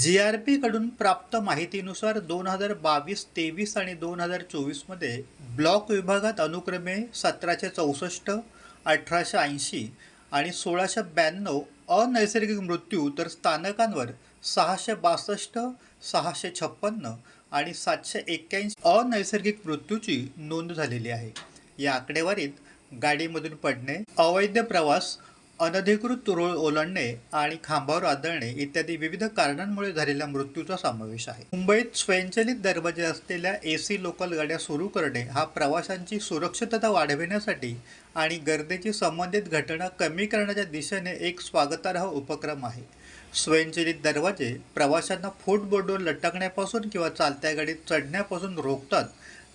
जी R पीकडून प्राप्त माहितीनुसार दोन हजार बावीस तेवीस आणि दोन हजार चोवीसमध्ये ब्लॉक विभागात अनुक्रमे सतराशे चौसष्ट अठराशे ऐंशी आणि सोळाशे ब्याण्णव अनैसर्गिक मृत्यू तर स्थानकांवर सहाशे बासष्ट सहाशे छप्पन्न आणि सातशे एक्क्याऐंशी अनैसर्गिक मृत्यूची नोंद झालेली आहे. या आकडेवारीत गाडीमधून पडणे अवैध प्रवास अनधिकृत तुरळ ओलांडणे आणि खांबावर आदळणे इत्यादी विविध कारणांमुळे झालेल्या मृत्यूचा समावेश आहे. मुंबईत स्वयंचलित दरवाजे असलेल्या ए सी लोकल गाड्या सुरू करणे हा प्रवाशांची सुरक्षितता वाढविण्यासाठी आणि गर्दीची संबंधित घटना कमी करण्याच्या दिशेने एक स्वागतार्ह उपक्रम आहे. स्वयंचलित दरवाजे प्रवाशांना फूटबोर्डवर लटकण्यापासून किंवा चालत्या गाडीत चढण्यापासून रोखतात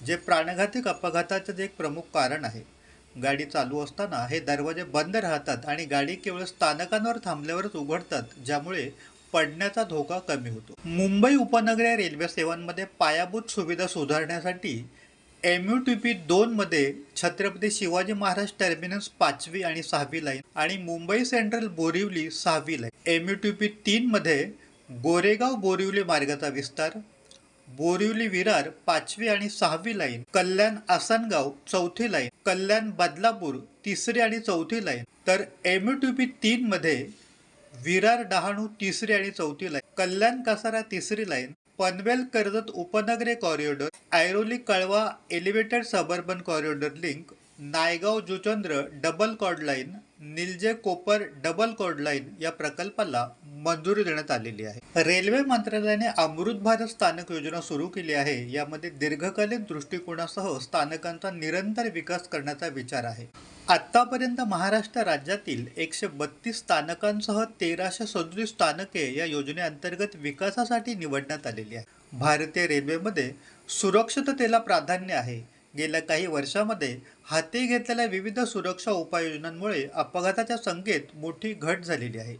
जे प्राणघातक अपघाताचे एक प्रमुख कारण आहे. गाडी चालू असताना हे दरवाजे बंद राहतात आणि गाडी केवळ स्थानकांवर थांबल्यावरच उघडतात ज्यामुळे पडण्याचा धोका कमी होतो. मुंबई उपनगरीय रेल्वे सेवांमध्ये पायाभूत सुविधा सुधारण्यासाठी एम यू टी पी दोनमध्ये छत्रपती शिवाजी महाराज टर्मिनस पाचवी आणि सहावी लाईन आणि मुंबई सेंट्रल बोरिवली सहावी line. M U T P तीनमध्ये गोरेगाव बोरिवली मार्गाचा विस्तार बोरिवली विरार पाचवी आणि सहावी लाईन कल्याण आसनगाव चौथी लाईन कल्याण बदलापूर तिसरी आणि चौथी लाईन. तर एम टू पी तीन मध्ये विरार डहाणू तिसरी आणि चौथी लाईन कल्याण कसारा तिसरी line Panvel Karjat उपनगरे corridor Airoli Kalwa elevated suburban corridor link Naigaon Juchandra double chord line Nilje Kopar double chord line या प्रकल्पाला मंजुरी देण्यात आलेली आहे. रेल्वे मंत्रालयाने अमृत भारत स्थानक योजना सुरू केली आहे. यामध्ये दीर्घकालीन दृष्टिकोनासह स्थानकांचा निरंतर विकास करण्याचा विचार आहे. आतापर्यंत महाराष्ट्र राज्यातील एकशे बत्तीस स्थानकांसह तेराशे सदोतीस स्थानके या योजनेअंतर्गत विकासासाठी निवडण्यात आलेली आहे. भारतीय रेल्वेमध्ये सुरक्षिततेला प्राधान्य आहे. गेल्या काही वर्षामध्ये हाती घेतलेल्या विविध सुरक्षा उपाययोजनांमुळे अपघाताच्या संख्येत मोठी घट झालेली आहे.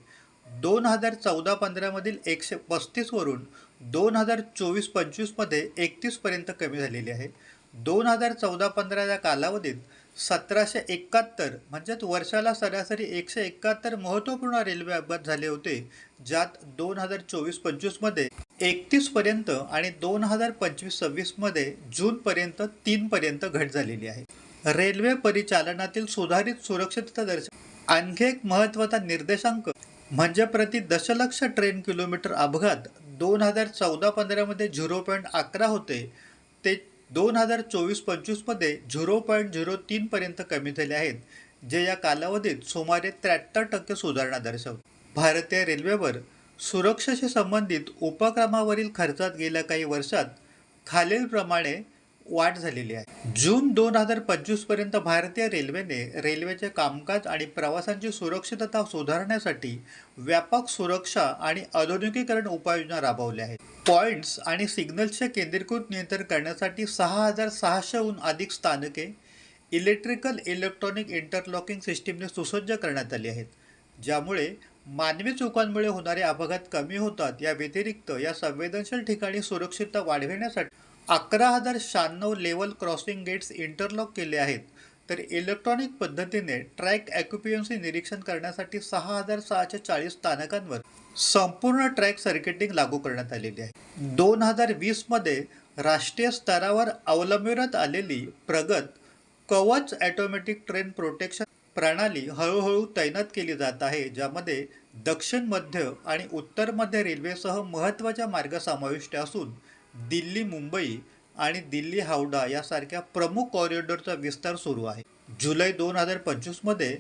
दोन हजार चौदा पंधरामधील एकशे पस्तीसवरून दोन हजार चोवीस पंचवीसमध्ये एकतीसपर्यंत कमी झालेली आहे. दोन हजार चौदा पंधरा या कालावधीत सतराशे एकाहत्तर म्हणजेच वर्षाला सरासरी एकशे एकाहत्तर महत्त्वपूर्ण रेल्वे अपघात झाले होते ज्यात दोन हजार चोवीस पंचवीसमध्ये एकतीसपर्यंत आणि दोन हजार पंचवीस सव्वीसमध्ये जूनपर्यंत तीनपर्यंत घट झालेली आहे. रेल्वे परिचालनातील सुधारित सुरक्षितता दर्शक आणखी एक महत्त्वाचा निर्देशांक म्हणजे प्रति दशलक्ष ट्रेन किलोमीटर अपघात दोन हजार चौदा पंधरामध्ये झिरो पॉईंट अकरा होते. ते दोन हजार चोवीस पंचवीसमध्ये झिरो पॉईंट झिरो तीनपर्यंत कमी झाले आहेत जे या कालावधीत सुमारे त्र्याहत्तर टक्के सुधारणा दर्शवते. भारतीय रेल्वेवर सुरक्षेशी संबंधित उपक्रमावरील खर्चात गेल्या काही वर्षात खालीलप्रमाणे वाढ झालेली आहे. जून दोन हजार पंचवीसपर्यंत भारतीय रेल्वेने रेल्वेचे कामकाज आणि प्रवासांची सुरक्षितता सुधारण्यासाठी व्यापक सुरक्षा आणि आधुनिकीकरण उपाययोजना राबवल्या आहेत. पॉइंट्स आणि सिग्नल्सचे केंद्रीकृत नियंत्रण करण्यासाठी सहा हजार सहाशेहून अधिक स्थानके इलेक्ट्रिकल इलेक्ट्रॉनिक इंटरलॉकिंग सिस्टीमने सुसज्ज करण्यात आली आहेत. ज्यामुळे मानवी चुकांमुळे होणारे अपघात कमी होतात या व्यतिरिक्त या संवेदनशील ठिकाणी सुरक्षितता वाढविण्यासाठी अकरा हजार शहाण्णव लेवल क्रॉसिंग गेट्स इंटरलॉक केले आहेत. तर इलेक्ट्रॉनिक पद्धतीने ट्रॅक ॲक्युपियन्सी निरीक्षण करण्यासाठी सहा हजार सहाशे चाळीस स्थानकांवर संपूर्ण ट्रॅक सर्किटिंग लागू करण्यात आलेली आहे. दोन हजार वीसमध्ये राष्ट्रीय स्तरावर अवलंबिण्यात आलेली प्रगत कवच ॲटोमॅटिक ट्रेन प्रोटेक्शन प्रणाली हळूहळू तैनात केली जात आहे ज्यामध्ये दक्षिण मध्य आणि उत्तर मध्य रेल्वेसह महत्त्वाच्या मार्ग समाविष्ट असून दिल्ली मुंबई आणि दिल्ली हावडा यासारख्या प्रमुख कॉरिडॉरचा विस्तार सुरू आहे. जुलै दोन हजार पंचवीसमध्ये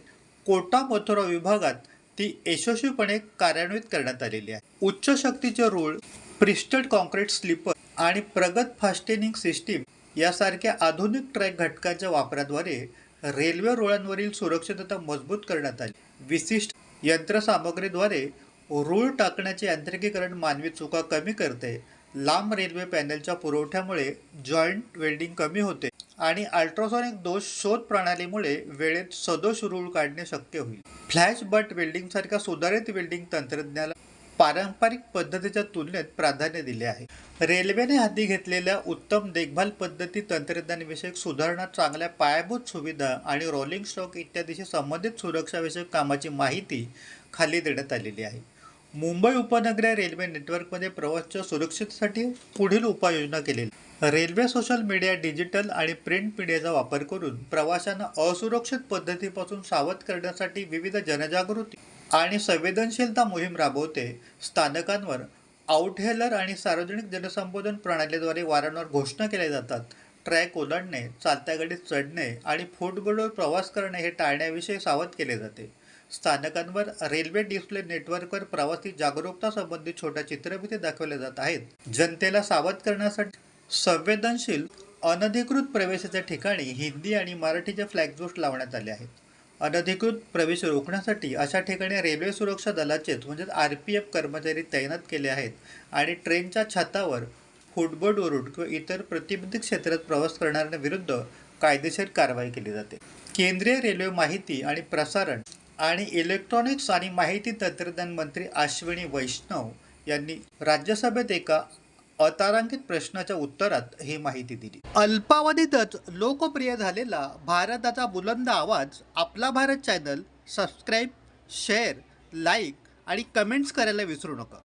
कोटा मथुरा विभागात ती यशस्वीपणे कार्यान्वित करण्यात आलेली आहे. उच्च शक्तीचे रूळ प्रिस्टेड कॉन्क्रीट स्लीपर आणि प्रगत फास्टेनिंग सिस्टीम यासारख्या आधुनिक ट्रॅक घटकांच्या वापराद्वारे रेल्वे रुळांवरील सुरक्षितता मजबूत करण्यात आली. विशिष्ट यंत्रसामग्रीद्वारे रूळ टाकण्याचे यांत्रिकीकरण मानवी चुका कमी करते लांब रेल्वे पॅनलच्या पुरवठ्यामुळे जॉईंट वेल्डिंग कमी होते आणि अल्ट्रासॉनिक दोष शोध प्रणालीमुळे वेळेत सदोष रूळ काढणे शक्य होईल. फ्लॅश बट वेल्डिंगसारख्या सुधारित वेल्डिंग तंत्रज्ञानाला पारंपरिक पद्धतीच्या तुलनेत प्राधान्य दिले आहे. रेल्वेने हाती घेतलेल्या उत्तम देखभाल पद्धती तंत्रज्ञानविषयक सुधारणा चांगल्या पायाभूत सुविधा आणि रोलिंग स्टॉक इत्यादीशी संबंधित सुरक्षाविषयक कामाची माहिती खाली देण्यात आलेली आहे. मुंबई उपनगरीय रेल्वे नेटवर्कमध्ये प्रवासच्या सुरक्षेसाठी पुढील उपाययोजना केलेली रेल्वे सोशल मीडिया डिजिटल आणि प्रिंट मीडियाचा वापर करून प्रवाशांना असुरक्षित पद्धतीपासून सावध करण्यासाठी विविध जनजागृती आणि संवेदनशीलता मोहीम राबवते. स्थानकांवर आउटहेलर आणि सार्वजनिक जनसंबोधन प्रणालीद्वारे वारंवार घोषणा केल्या जातात. ट्रॅक ओलांडणे चालत्या गाडीत चढणे आणि फुटबॉलवर प्रवास करणे हे टाळण्याविषयी सावध केले जाते. स्थानकांवर रेल्वे डिस्प्ले नेटवर्कवर प्रवासी जागरूकता संबंधी छोट्या चित्रफिती दाखवल्या जात आहेत. जनतेला सावध करण्यासाठी संवेदनशील अनधिकृत प्रवेशाच्या ठिकाणी हिंदी आणि मराठीचे फ्लॅगपोस्ट लावण्यात आले आहेत. अनधिकृत प्रवेश रोखण्यासाठी अशा ठिकाणी रेल्वे सुरक्षा दलाचेच म्हणजेच आर पी एफ कर्मचारी तैनात केले आहेत आणि ट्रेनच्या छतावर फुटबोर्डवरून किंवा इतर प्रतिबंधित क्षेत्रात प्रवास करणाऱ्यांविरुद्ध कायदेशीर कारवाई केली जाते. केंद्रीय रेल्वे माहिती आणि प्रसारण आणि इलेक्ट्रॉनिक्स आणि माहिती तंत्रज्ञान मंत्री अश्विनी वैष्णव यांनी राज्यसभेत एका अतारांकित प्रश्नाच्या उत्तरात ही माहिती दिली. अल्पावधीतच लोकप्रिय झालेला भारताचा बुलंद आवाज आपला Bharat channel subscribe share like आणि कमेंट्स करायला विसरू नका.